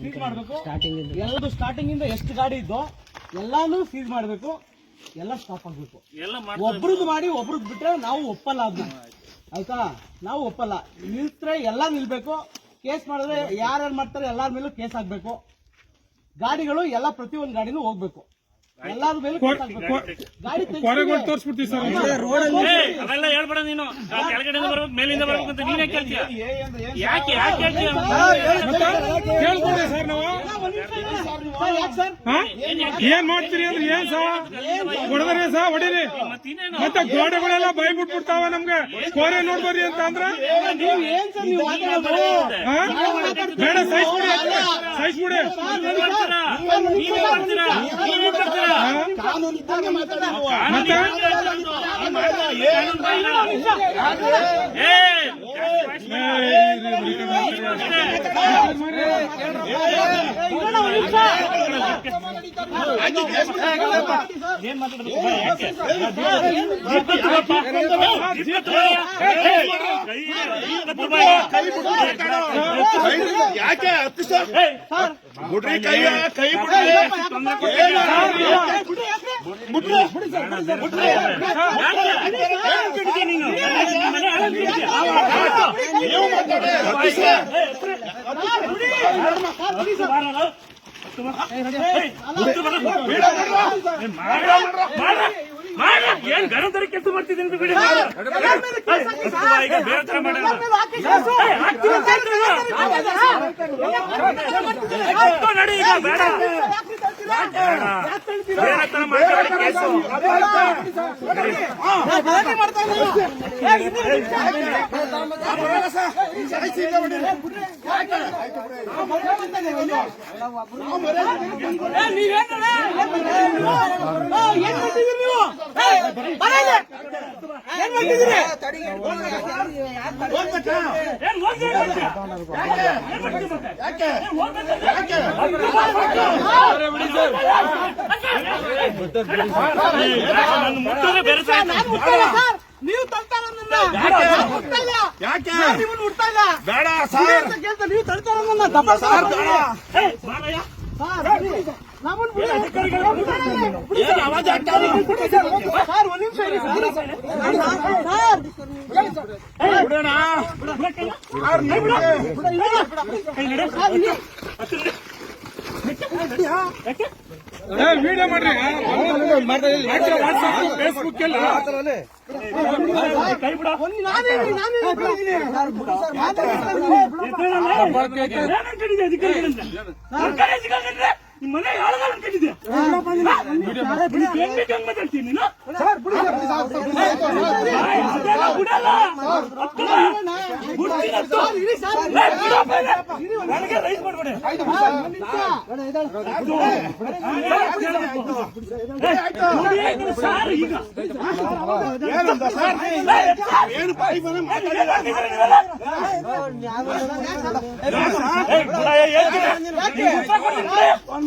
Seize ಮಾಡಬೇಕು. ಎಲ್ಲದು starting ಇಂದ ಎಷ್ಟು ಗಾಡಿ ಇದ್ದೋ ಎಲ್ಲಾನು ಸೀಸ್ ಮಾಡಬೇಕು. ಎಲ್ಲ ಸ್ಟಾಪ್ ಆಗ್ಬೇಕು. ಎಲ್ಲ ಒಬ್ರದ್ದು ಮಾಡಿ ಒಬ್ರದ್ದು ಬಿಟ್ರೆ ನಾವು ಒಪ್ಪಲ್ಲ ಅದನ್ನ ಆಯ್ತಾ? ನಾವು ಒಪ್ಪಲ್ಲ. ನಿಲ್ತ್ರೆ ಎಲ್ಲ ನಿಲ್ಬೇಕು. ಕೇಸ್ ಮಾಡಿದ್ರೆ ಯಾರ್ಯಾರು ಮಾಡ್ತಾರೆ ಎಲ್ಲಾರ ಮೇಲೂ ಕೇಸ್ ಆಗ್ಬೇಕು ಗಾಡಿಗಳು ಎಲ್ಲ ಪ್ರತಿಯೊಂದು ಗಾಡಿನೂ ಹೋಗ್ಬೇಕು. ಎಲ್ಲಾರ ಮೇಲೆ ತೋರಿಸ್ಬಿಡ್ತೀವಿ ಸರ್ ಅವೆಲ್ಲ ಹೇಳ್ಬೇಡ ನೀನು. ಆ ಕೆಳಗಡೆಯಿಂದ ಬರ್ಬೇಕು ಮೇಲಿಂದ ಬರ್ಬೇಕು ಅಂತ ನೀನೇ ಕೇಳ್ತೀಯ. ಯಾಕೆ ಯಾಕೆ ಕೇಳ್ಕೊಂಡೆ ಸರ್ ನಾವು? ಯಾಕೆ ಸರ್? ಹಾ? ಏನ್ ಮಾಡ್ತೀರಿ ಅಂದ್ರೆ ಏನ್ ಸಹ ಹೊಡೆದ್ರೆ ಸಹ ಹೊಡೀರಿ. ಮತ್ತೆ ಗೋಡೆಗಳೆಲ್ಲ ಬೈಬಿಟ್ಬಿಡ್ತಾವ ನಮ್ಗೆ. ಕೋರೆ ನೋಡ್ಬರ್ರಿ ಅಂತ ಅಂದ್ರೆ? ನೀವು ಏನ್ ಸರ್ ನೀವು? ಬೇಡ ಸಹಿಸ್ಬಿಡಿ ಕಾನೂನು ಇದ್ದಂಗೆ ಮಾತಾಡಿ ಯಾಕೆ? ಹತ್ತು ಸರ್ ಬಿಡ್ರಿ ಕೈ ಕೈ ಬಿಡ್ರಿ? ಏನ್ ಕಡಿತೀಯ ತರ ಮನೆ ಹಾಳಾಗ್ ಕಡಿತೀಯ? ನೀವು ಮಾತಾಡಿ ಹತ್ತು ಸರ್ ಹತ್ತು ಬಾರಲ್ಲ? ಹತ್ತು ಬಾ. ಏಯ್, ಹತ್ತು ಬರ. ಏ, ಮಾಡ, ಮಾಡ, ಮಾಡ. ಏನ್ ಗಣತರಿ ಕೆಲಸ ಮಾಡ್ತಿದ್ದೀನಿ ಅಂತ ಬಿಡಿ ಈಗ ಬೇರೆ ತರ ಮಾಡಲ್ಲ ನಡಿ ಈಗ, ಬೇಡ. ಬೇರೆ ತರ ಕೇಸು. ನೀವು ತಳ್ತಾರ. ಯಾಕೆ ನಾನ್ ನಿಮ್ಮನ್ನ ಮುಟ್ತಲ್ಲ. ಬೇಡ ಕುಡಿ ಸರ್ ನೀವು ತಳ್ತಾರ ನನ್ನ. ದಪ್ಪ ಬೇಡ ಬಿಡಿ. ಬಿಡಿ. ಬಿಡಿ? ಬಿಡಿ. ಸರ್, ಬಿಡೋಣ ವಿಡಿಯೋ ಮಾಡ್ರಿ ವಾಟ್ಸ್ಆಪ್ ಫೇಸ್ಬುಕ್ ಎಲ್ಲ ಕೈ ಬಿಡ ಒಂದು ನಾನೇ ಇರಿ, ನಾನೇ ಇರಿ, ಬಿಡಿ. ಏನಂತ ಹೇಳಿದೆ ಅಧಿಕಾರಿಗಳಿಂದ ಸರ್ಕಾರಿ ಅಧಿಕಾರಿಗಳಿಂದ ನಿಮ್ಮ ಮನೆ ಯಾಳಗಾಲ ಅನ್ಕೊಂಡಿದ್ದೆ ಹೆಂಗ್ ಹಂಗ್ ಮಾತಾಡ್ತೀನಿ ನೀನು ಅದೆಲ್ಲ ಬಿಡಲ್ಲ. ಬಿಡ್ತೀನಿ ಹತ್ತು. ಏಯ್, ಬಿಡಪ್ಪ ಇದೆ. ನನಗೆ ರೈಸ್ ಮಾಡ್ಬೇಡಿ ಏಯ್, ಸಾರು ಈಗ ಏನಂತ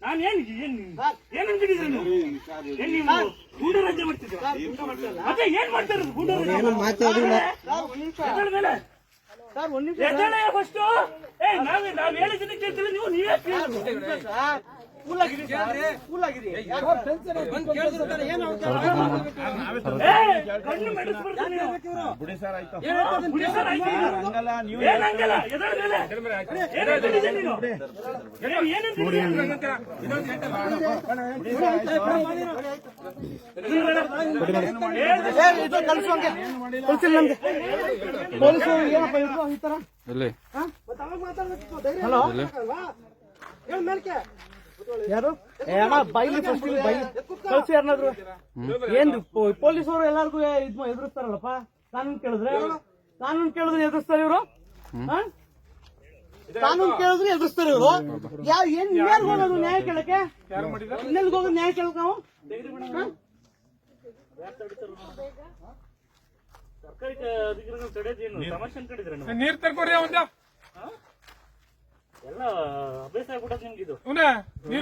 ನಾನು? ಏನ್ ಏನ್ ಏನ್ ಅನ್ಕೊಂಡಿದ್ರೆ ನೀವು ಏನ್ ನೀವು ಗೂಢರಾಜ್ಯ ಮಾಡ್ತಿದ್ದೀರಾ? ಮತ್ತೆ ಏನ್ ಮಾಡ್ತಾ ಇರೋದು ಗೂಢರಾಜ್ಯ ಎದ್ದೇಳ ಮೇಲೆ. ಸರ್ ಒಂದ್ ನಿಮಿಷ ಫಸ್ಟ್ ನಾವ್ ನಾವ್ ನೀವು ನೀವೇ ಕೇಳ್ಬೇಕು ಏನಪ್ಪ ಈ ತರ ಹಲೋ? ಯಾರು? ಏ ಅಣ್ಣ ಬೈಲಿ ಫಸ್ಟ್ ಬೈಲಿ ಕಳ್ಸಿ ಯಾರನ್ನಾದ್ರು ಏನ್ ಪೊಲೀಸರು ಎಲ್ಲಾರ್ಗು ಇದ್ ಎದುರಿಸ್ತಾರಲ್ಲಪ್ಪ? ಕಾನೂನು ಕೇಳಿದ್ರೆ? ಕಾನೂನು ಕೇಳಿದ್ರೆ ಎದುರಿಸ್ತಾರೆ ಇವರು? ಕಾನೂನು ಕೇಳಿದ್ರೆ ಎದುರಿಸ್ತಾರೆ ಇವರು? ಯಾವ ಏನ್ ಯಾರು ಹೋಗೋದು ನ್ಯಾಯ ಕೇಳಕ್ಕೆ? ಇನ್ನೆಲ್ಗೆ ಹೋಗೋದು ನ್ಯಾಯ ಕೇಳಕ್ ನಾವು? ನೀರ್ ತರ್ಕೊರಿ ಒಂದ ಎಲ್ಲ ಅಭ್ಯಾಸ ನಿಮ್ಗೆ ಇದು ನೀರ್